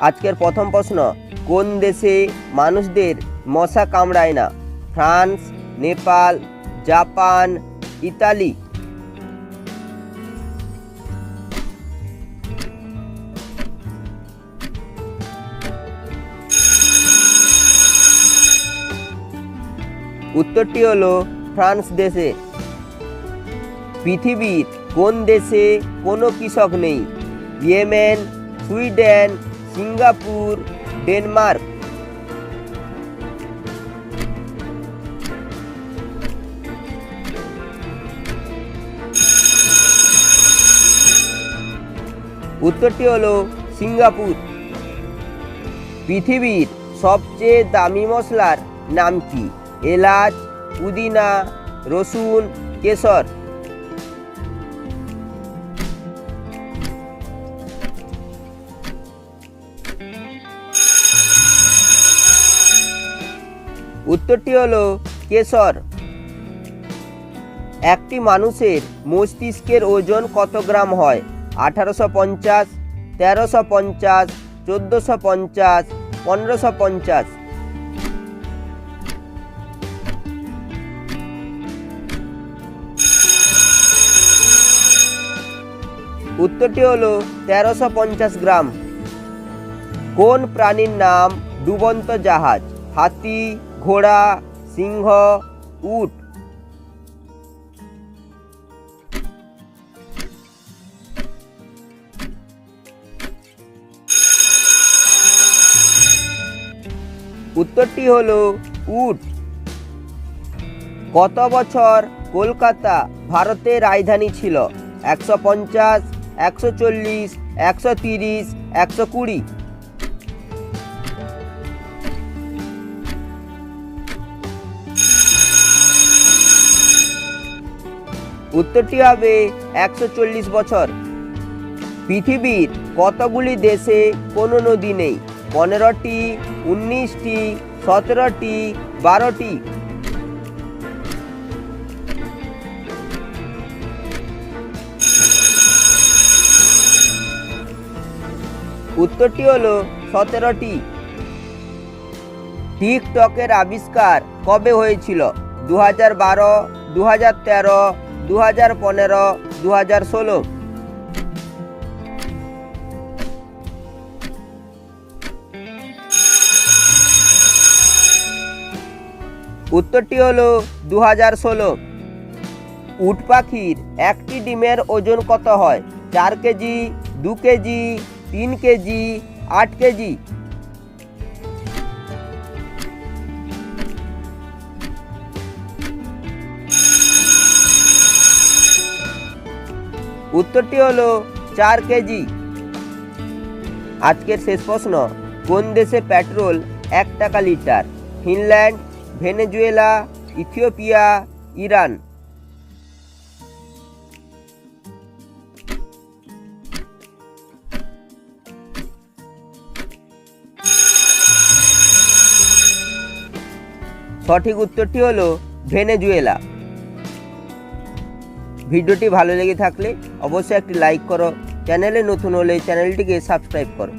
আজকের প্রথম প্রশ্ন, কোন দেশে মানুষদের মশা কামড়ায় না? France, Nepal, Japan, Italy. উত্তরটি হলো ফ্রান্স দেশে। পৃথিবীর কোন দেশে কোনো কৃষক নেই? Yemen, Sweden Singapore, Denmark. উত্তরটি হলো সিঙ্গাপুর। পৃথিবীর সবচেয়ে দামি মশলার নাম কি? এলাচ, পুদিনা, রসুন, কেশর। উত্তরটি হলো কেশর। একটি মানুষের মস্তিষ্কের ওজন কত গ্রাম হয়? আঠারোশো পঞ্চাশ, তেরোশো পঞ্চাশ, চোদ্দোশো পঞ্চাশ, পনেরোশো পঞ্চাশ। উত্তরটি হলো তেরোশো পঞ্চাশ গ্রাম। কোন প্রাণীর নাম ডুবন্ত জাহাজ? হাতি, ঘোড়া, সিংহ, উট। উত্তরটি হল উট। কত বছর কলকাতা ভারতের রাজধানী ছিল? একশো পঞ্চাশ, একশো চল্লিশ, একশো তিরিশ, একশো কুড়ি। উত্তরটি হবে একশো চল্লিশ বছর। পৃথিবীর কতগুলি দেশে কোনো নদী নেই? পনেরোটি, উনিশটি, সতেরোটি, বারোটি। উত্তরটি হলো সতেরোটি। টিকটকের আবিষ্কার কবে হয়েছিল? দু হাজার বারো দু হাজার তেরো দু হাজার পনেরো দু হাজার ষোলো। উত্তরটি হলো দু হাজার ষোলো। উট পাখির একটি ডিমের ওজন কত হয়? চার কেজি, দু কেজি, তিন কেজি, আট কেজি? উত্তরটি হলো চার কেজি। আজকের শেষ প্রশ্ন, কোন দেশে পেট্রোল এক টাকা litre? Finland, Venezuela, Ethiopia, Iran. সঠিক উত্তরটি হলো ভেনেজুয়েলা। ভিডিওটি ভালো লেগে থাকলে অবশ্যই একটি লাইক করো চ্যানেলে নতুন হলে চ্যানেলটিকে সাবস্ক্রাইব করো